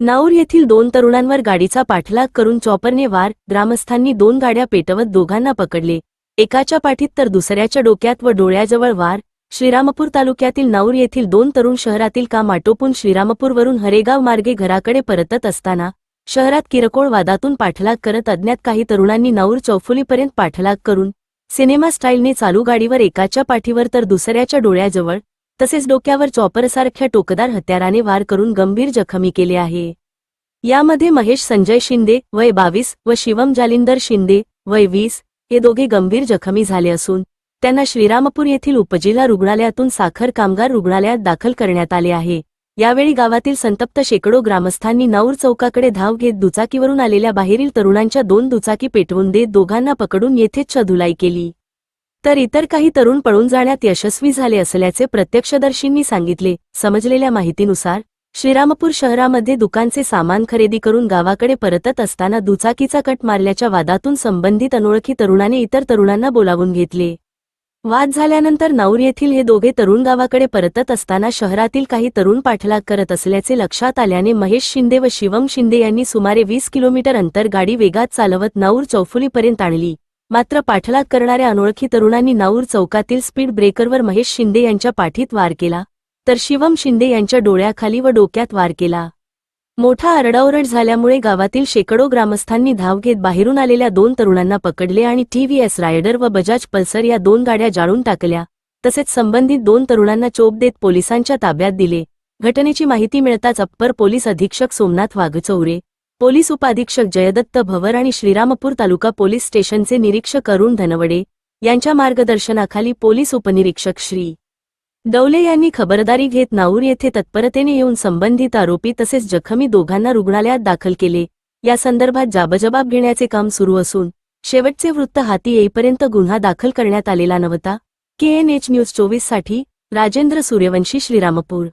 नाऊर येथील दोन तरुणांवर गाडीचा पाठलाग करून चॉपरने वार ग्रामस्थांनी दोन गाड्या पेटवत दोघांना पकडले. एकाच्या पाठीत तर दुसऱ्याच्या डोक्यात व डोळ्याजवळ वार. श्रीरामपूर तालुक्यातील नाऊर येथील दोन तरुण शहरातील काम आटोपून श्रीरामपूरवरून हरेगाव मार्गे घराकडे परतत असताना शहरात किरकोळ वादातून पाठलाग करत अज्ञात काही तरुणांनी नाऊर चौफुलीपर्यंत पाठलाग करून सिनेमा स्टाईलने चालू गाडीवर एकाच्या पाठीवर तर दुसऱ्याच्या डोळ्याजवळ तसेच डोक्यावर चॉपरसारख्या टोकदार हत्याराने वार करून गंभीर जखमी केले आहे. यामध्ये महेश संजय शिंदे वय बावीस व शिवम जालिंदर शिंदे वय वीस हे दोघे गंभीर जखमी झाले असून त्यांना श्रीरामपूर येथील उपजिल्हा रुग्णालयातून साखर कामगार रुग्णालयात दाखल करण्यात आले आहे. यावेळी गावातील संतप्त शेकडो ग्रामस्थांनी नाऊर चौकाकडे धाव घेत दुचाकीवरून आलेल्या बाहेरील तरुणांच्या दोन दुचाकी पेटवून देत दोघांना पकडून येथेच धुलाई केली. तर इतर काही तरुण पळून जाण्यात यशस्वी झाले असल्याचे प्रत्यक्षदर्शींनी सांगितले. समजलेल्या माहितीनुसार श्रीरामपूर शहरामध्ये दुकानचे सामान खरेदी करून गावाकडे परतत असताना दुचाकीचा कट मारल्याच्या वादातून संबंधित अनोळखी तरुणाने इतर तरुणांना बोलावून घेतले. वाद झाल्यानंतर नाऊर येथील हे दोघे तरुण गावाकडे परतत असताना शहरातील काही तरुण पाठलाग करत असल्याचे लक्षात आल्याने महेश शिंदे व शिवम शिंदे यांनी सुमारे वीस किलोमीटर अंतर गाडी वेगात चालवत नाऊर चौफुलीपर्यंत आणली. मात्र पाठलाग करणाऱ्या अनोळखी तरुणांनी नाऊर चौकातील स्पीड ब्रेकरवर महेश शिंदे यांच्या पाठीत वार केला तर शिवम शिंदे यांच्या डोळ्याखाली व डोक्यात वार केला. मोठा आरडाओरड झाल्यामुळे गावातील शेकडो ग्रामस्थांनी धाव घेत बाहेरून आलेल्या दोन तरुणांना पकडले आणि टीव्हीएस रायडर व बजाज पल्सर या दोन गाड्या जाळून टाकल्या तसेच संबंधित दोन तरुणांना चोप देत पोलिसांच्या ताब्यात दिले. घटनेची माहिती मिळताच अप्पर पोलीस अधीक्षक सोमनाथ वाघचौरे पोलीस उपाधीक्षक जयदत्त भवर आणि श्रीरामपूर तालुका पोलीस स्टेशनचे निरीक्षक अरुण धनवडे यांच्या मार्गदर्शनाखाली पोलीस उपनिरीक्षक श्री. डवले यांनी खबरदारी घेत नाऊर येथे तत्परतेने येऊन संबंधित आरोपी तसेच जखमी दोघांना रुग्णालयात दाखल केले. या संदर्भात जाबजबाब घेण्याचे काम सुरू असून शेवटचे वृत्त हाती येईपर्यंत गुन्हा दाखल करण्यात आलेला नव्हता. केएनएच न्यूज चोवीससाठी राजेंद्र सूर्यवंशी श्रीरामपूर.